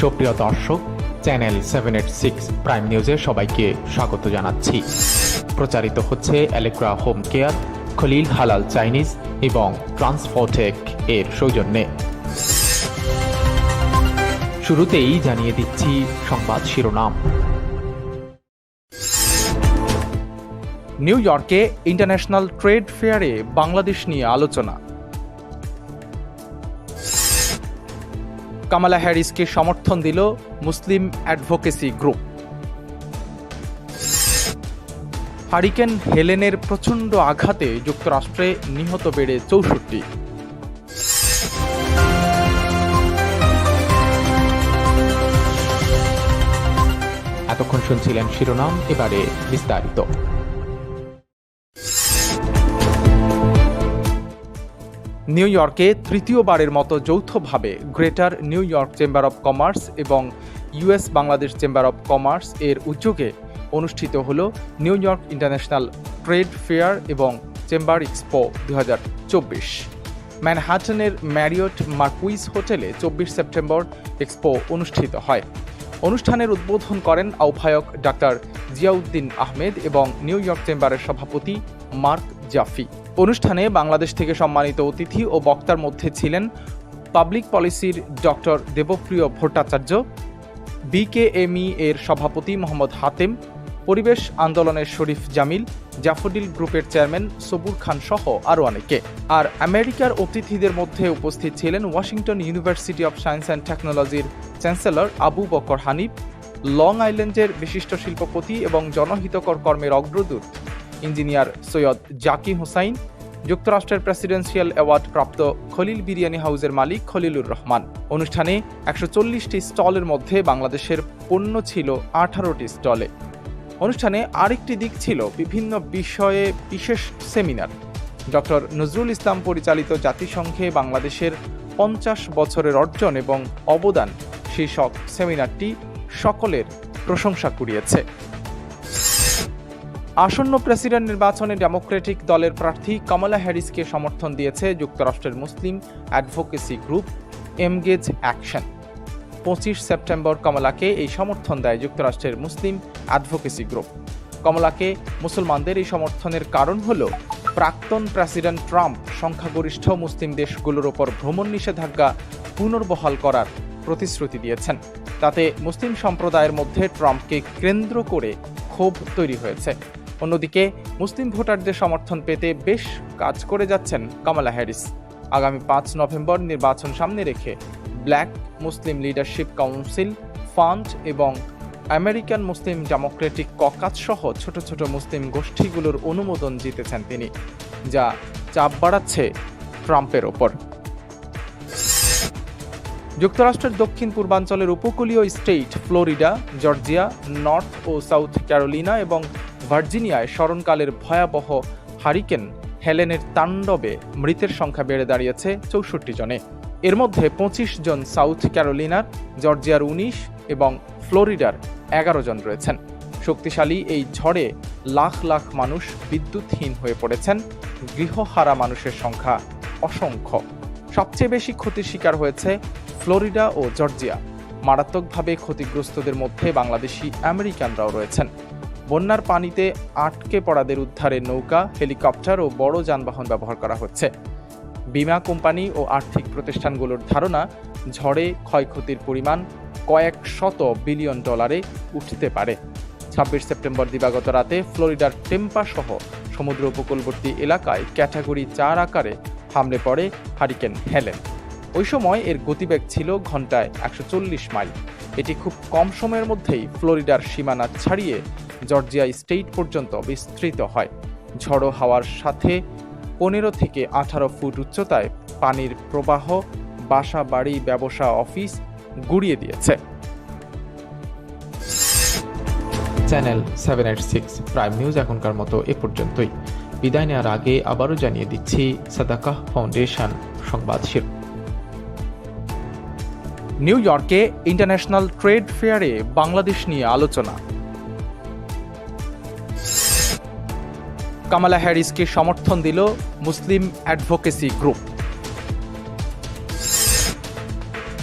সুপ্রিয় দর্শক, channel seven eight six prime নিউজে সবাইকে স্বাগত জানাচ্ছি। প্রচারিত হচ্ছে অ্যালেক্রা হোম কেয়ার খলিল হালাল চাইনিজ এবং ট্রান্সফোটেক এর সৌজন্যে। শুরুতেই জানিয়ে দিচ্ছি সংবাদ শিরোনাম। নিউ ইয়র্কে ইন্টারন্যাশনাল ট্রেড ফেয়ারে বাংলাদেশ নিয়ে আলোচনা। কামালা হ্যারিসকে সমর্থন দিল মুসলিম অ্যাডভোকেসি গ্রুপ। হারিকেন হেলেনের প্রচণ্ড আঘাতে যুক্তরাষ্ট্রে নিহত বেড়ে চৌষট্টি। এতক্ষণ শুনছিলেন শিরোনাম, এবারে বিস্তারিত। নিউ ইয়র্কে তৃতীয়বারের মতো যৌথভাবে greater New York chamber of commerce এবং US Bangladesh chamber of commerce এর উদ্যোগে অনুষ্ঠিত হল New York international trade fair এবং চেম্বার এক্সপো দু হাজার চব্বিশ। ম্যানহাটনের ম্যারিয়ট মার্কুইস হোটেলে চব্বিশ সেপ্টেম্বর এক্সপো অনুষ্ঠিত হয়। অনুষ্ঠানের উদ্বোধন করেন আহ্বায়ক ডাক্তার জিয়াউদ্দিন আহমেদ এবং নিউ ইয়র্ক চেম্বারের সভাপতি মার্ক জাফি। অনুষ্ঠানে বাংলাদেশ থেকে সম্মানিত অতিথি ও বক্তার মধ্যে ছিলেন পাবলিক পলিসির ডক্টর দেবপ্রিয় ভট্টাচার্য, বিকেএমই এর সভাপতি মোহাম্মদ হাতেম, পরিবেশ আন্দোলনের শরীফ জামিল, জাফরডিল গ্রুপের চেয়ারম্যান সবুর খান সহ আরও অনেকে। আর আমেরিকার অতিথিদের মধ্যে উপস্থিত ছিলেন Washington University of Science and টেকনোলজির চ্যান্সেলর আবু বকর হানিফ, লং আইল্যান্ডের বিশিষ্ট শিল্পপতি এবং জনহিতকর কর্মের অগ্রদূত। ইঞ্জিনিয়ার সৈয়দ জাকি হুসাইন, যুক্তরাষ্ট্রের প্রেসিডেন্সিয়াল অ্যাওয়ার্ড প্রাপ্ত খলিল বিরিয়ানি হাউসের মালিক খলিলুর রহমান। অনুষ্ঠানে একশো চল্লিশটি স্টলের মধ্যে বাংলাদেশের পণ্য ছিল আঠারোটি স্টলে। অনুষ্ঠানে আরেকটি দিক ছিল বিভিন্ন বিষয়ে বিশেষ সেমিনার। ডক্টর নজরুল ইসলাম পরিচালিত জাতিসংঘে বাংলাদেশের পঞ্চাশ বছরের অর্জন এবং অবদান শীর্ষক সেমিনারটি সকলের প্রশংসা কুড়িয়েছে। আসন্ন প্রেসিডেন্ট নির্বাচনে ডেমোক্রেটিক দলের প্রার্থী কমলা হ্যারিসকে সমর্থন দিয়েছে যুক্তরাষ্ট্রের Muslim advocacy group Emgage Action. পঁচিশ সেপ্টেম্বর কমলাকে এই সমর্থন দেয় যুক্তরাষ্ট্রের মুসলিম অ্যাডভোকেসি গ্রুপ। কমলাকে মুসলমানদের এই সমর্থনের কারণ হল প্রাক্তন প্রেসিডেন্ট ট্রাম্প সংখ্যাগরিষ্ঠ মুসলিম দেশগুলোর ওপর ভ্রমণ নিষেধাজ্ঞা পুনর্বহাল করার প্রতিশ্রুতি দিয়েছেন। তাতে মুসলিম সম্প্রদায়ের মধ্যে ট্রাম্পকে কেন্দ্র করে ক্ষোভ তৈরি হয়েছে। অন্যদিকে মুসলিম ভোটারদের সমর্থন পেতে বেশ কাজ করে যাচ্ছেন কামালা হ্যারিস। আগামী পাঁচ নভেম্বর নির্বাচন সামনে রেখে Black Muslim Leadership Council Fund এবং আমেরিকান মুসলিম ডেমোক্রেটিক ককাজ সহ ছোট ছোট মুসলিম গোষ্ঠীগুলোর অনুমোদন জিতেছেন তিনি, যা চাপ বাড়াচ্ছে ট্রাম্পের ওপর। যুক্তরাষ্ট্রের দক্ষিণ পূর্বাঞ্চলের উপকূলীয় স্টেট ফ্লোরিডা, জর্জিয়া, নর্থ ও সাউথ ক্যারোলিনা এবং ভার্জিনিয়ায় স্মরণকালের ভয়াবহ হারিকেন হেলেনের তাণ্ডবে মৃতের সংখ্যা বেড়ে দাঁড়িয়েছে চৌষট্টি জনে। এর মধ্যে পঁচিশ জন সাউথ ক্যারোলিনার, জর্জিয়ার উনিশ এবং ফ্লোরিডার এগারো জন রয়েছেন। শক্তিশালী এই ঝড়ে লাখ লাখ মানুষ বিদ্যুৎহীন হয়ে পড়েছেন। গৃহহারা মানুষের সংখ্যা অসংখ্য। সবচেয়ে বেশি ক্ষতির শিকার হয়েছে ফ্লোরিডা ও জর্জিয়া। মারাত্মকভাবে ক্ষতিগ্রস্তদের মধ্যে বাংলাদেশি আমেরিকানরাও রয়েছেন। বন্যার পানিতে আটকে পড়াদের উদ্ধারে নৌকা, হেলিকপ্টার ও বড় যানবাহন ব্যবহার করা হচ্ছে। বিমা কোম্পানি ও আর্থিক প্রতিষ্ঠানগুলোর ধারণা, ঝড়ে ক্ষয়ক্ষতির পরিমাণ কয়েক শত বিলিয়ন ডলারে উঠতে পারে। ছাব্বিশ সেপ্টেম্বর দিবাগত রাতে ফ্লোরিডার টেম্পা সহ সমুদ্র উপকূলবর্তী এলাকায় ক্যাটাগরি চার আকারে হামলে পড়ে হারিকেন হেলেন। ওই সময় এর গতিবেগ ছিল ঘন্টায় একশো চল্লিশ মাইল। এটি খুব কম সময়ের মধ্যেই ফ্লোরিডার সীমানা ছাড়িয়ে জর্জিয়া স্টেট পর্যন্ত বিস্তৃত হয়। ঝড়ো হাওয়ার সাথে পনেরো থেকে আঠারো ফুট উচ্চতায় পানির প্রবাহ, বাসা, বাড়ি, ব্যবসা, অফিস গুড়িয়ে দিয়েছে। Channel seven eight six prime news এখনকার মতো এ পর্যন্তই। বিদায় নেওয়ার আগে আবারও জানিয়ে দিচ্ছি সাদাকাহ ফাউন্ডেশন সংবাদ শির নিউ ইয়র্কে ইন্টারন্যাশনাল ট্রেড ফেয়ারে বাংলাদেশ নিয়ে আলোচনা। কামালা হ্যারিসকে সমর্থন দিল মুসলিম অ্যাডভোকেসি গ্রুপ।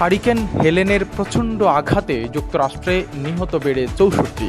হারিকেন হেলেনের প্রচণ্ড আঘাতে যুক্তরাষ্ট্রে নিহত বেড়ে চৌষট্টি।